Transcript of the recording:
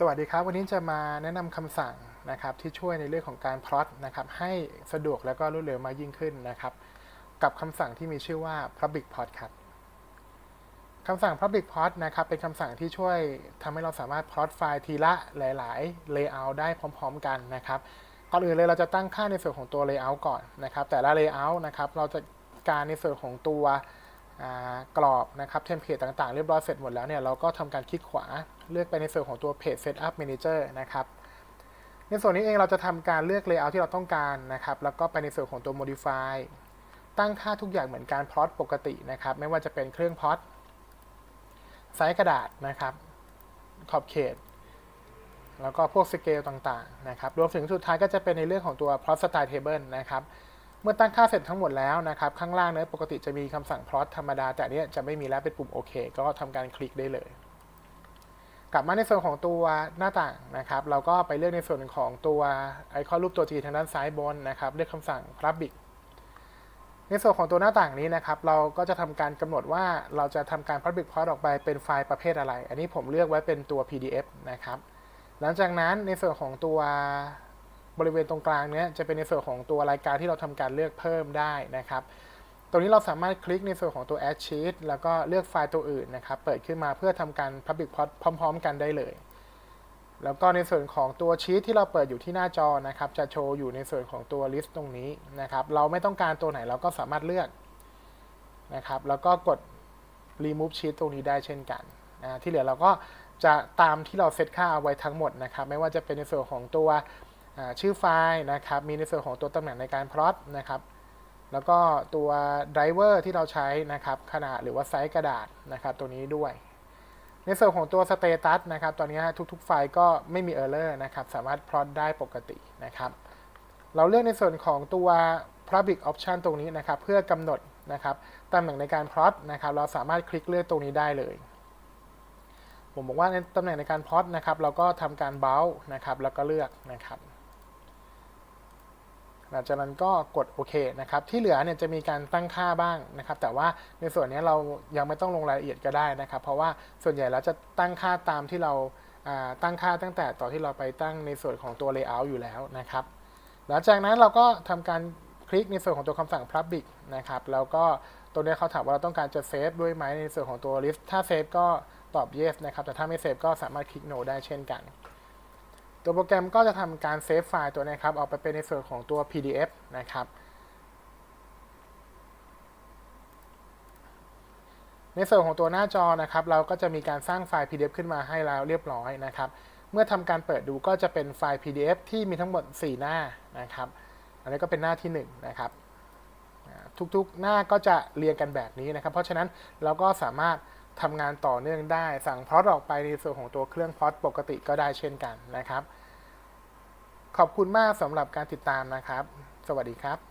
สวัสดีครับ วันนี้จะมาแนะนำคำสั่งนะครับที่ช่วยในเรื่องของการพลอตนะครับให้สะดวกแล้วก็รวดเร็วมากยิ่งขึ้นนะครับ กับคำสั่งที่มีชื่อว่า public plot ครับคำสั่ง public plot นะครับเป็นคำสั่งที่ช่วยทำให้เราสามารถพลอตไฟล์ทีละหลาย ๆ layout ได้พร้อม ๆ กันนะครับก่อนอื่นเลยเราจะตั้งค่าในส่วนของตัว layout ก่อนนะครับ แต่ละ layout นะครับเราจะการในส่วนของตัว กรอบนะครับเทมเพลตต่างๆ เรียบร้อยเสร็จหมดแล้วเนี่ยเราก็ทำการคลิกขวาเลือกไปในส่วนของตัว Page Setup Manager นะครับในส่วนนี้เองเราจะทำการเลือก Layout ที่เราต้องการนะครับแล้วก็ไปในส่วนของตัว Modify ตั้งค่าทุกอย่างเหมือนการพลอตปกตินะครับไม่ว่าจะเป็นเครื่องพลอตไซส์กระดาษนะครับ ขอบเขต แล้วก็พวกสเกลต่างๆนะครับรวมถึงสุดท้ายก็จะเป็นในเรื่องของตัว plot style table นะครับ เมื่อตั้งค่าเสร็จทั้งหมดแล้วนะครับ ข้างล่างเนี่ยปกติจะมีคำสั่ง plot ธรรมดา แต่อันเนี้ยจะไม่มีแล้วเป็นปุ่มโอเคก็ทำการคลิกได้เลย กลับมาในส่วนของตัวหน้าต่างนะครับ เราก็ไปเลือกในส่วนของตัวไอคอนรูปตัว G ทางด้านซ้ายบนนะครับ เลือกคำสั่ง Public ในส่วนของตัวหน้าต่างนี้นะครับ เราก็จะทำการกำหนดว่าเราจะทำการ Public Plot ออกไปเป็นไฟล์ประเภทอะไร อันนี้ผมเลือกไว้เป็นตัว PDF นะครับ หลังจากนั้นในส่วนของตัว บริเวณตรงกลางเนี้ยจะเป็นในส่วนของตัวรายการที่เราทำการเลือกเพิ่มได้นะครับ ตรงนี้เราสามารถคลิกในส่วนของตัว Add Sheet แล้วก็เลือกไฟล์ตัวอื่นนะครับ เปิดขึ้นมาเพื่อทำการ Public Plot พร้อม ๆ กันได้เลย แล้วก็ในส่วนของตัวชีตที่เราเปิดอยู่ที่หน้าจอนะครับ จะโชว์อยู่ในส่วนของตัว list ตรงนี้นะครับ เราไม่ต้องการตัวไหนเราก็สามารถเลือกนะครับ แล้วก็กด remove sheet ตรงนี้ได้เช่นกันนะที่เหลือเราก็จะตามที่เราเซตค่าเอาไว้ทั้งหมดนะครับ ไม่ว่าจะเป็นในส่วนของตัว ชื่อไฟล์นะครับมีในส่วนของตัวตำแหน่งในการ plot นะครับแล้วก็ตัวไดรเวอร์ที่เราใช้นะครับขนาดหรือว่าไซส์กระดาษนะครับตัวนี้ด้วย ในส่วนของตัวสเตตัสนะครับตอนนี้ทุกๆไฟล์ก็ไม่มีเออร์เลอร์นะครับสามารถพลอตได้ปกตินะครับเราเลือกในส่วนของตัว public option ตรงนี้นะครับเพื่อกำหนดนะครับตำแหน่งในการพลอตนะครับเราสามารถคลิกเลือกตรงนี้ได้เลยผมบอกว่าในตำแหน่งในการพลอตนะครับเราก็ทำการเบลนะครับแล้วก็เลือกนะครับ หลังจากนั้นก็กดโอเคนะครับ ที่เหลือเนี่ยจะมีการตั้งค่าบ้างนะครับ แต่ว่าในส่วนนี้เรายังไม่ต้องลงรายละเอียดก็ได้นะครับ เพราะว่าส่วนใหญ่แล้วจะตั้งค่าตามที่เราตั้งค่าตั้งแต่ตอนที่เราไปตั้งในส่วนของตัว layout อยู่แล้วนะครับ หลังจากนั้นเราก็ทำการคลิกในส่วนของตัวคำสั่ง public นะครับ แล้วก็ตัวนี้เขาถามว่าเราต้องการจะเซฟด้วยไหมในส่วนของตัว list ถ้าเซฟก็ตอบ yes นะครับ แต่ถ้าไม่เซฟก็สามารถคลิก no ได้เช่นกัน ตัวโปรแกรมก็จะทำการเซฟไฟล์ตัวนี้ครับออกไปเป็นในส่วนของตัว PDF นะครับ ในส่วนของตัวหน้าจอนะครับ เราก็จะมีการสร้างไฟล์ PDF ขึ้นมาให้แล้วเรียบร้อยนะครับ เมื่อทำการเปิดดูก็จะเป็นไฟล์ PDF ที่มีทั้งหมด 4 หน้านะครับ อันนี้ก็เป็นหน้าที่ 1 นะครับทุกๆหน้าก็จะเรียงกันแบบนี้นะครับ เพราะฉะนั้นเราก็สามารถ ทำงานต่อเนื่องได้ สั่งพอตออกไปในส่วนของตัวเครื่องพอตปกติก็ได้เช่นกันนะครับ ขอบคุณมากสำหรับการติดตามนะครับ สวัสดีครับ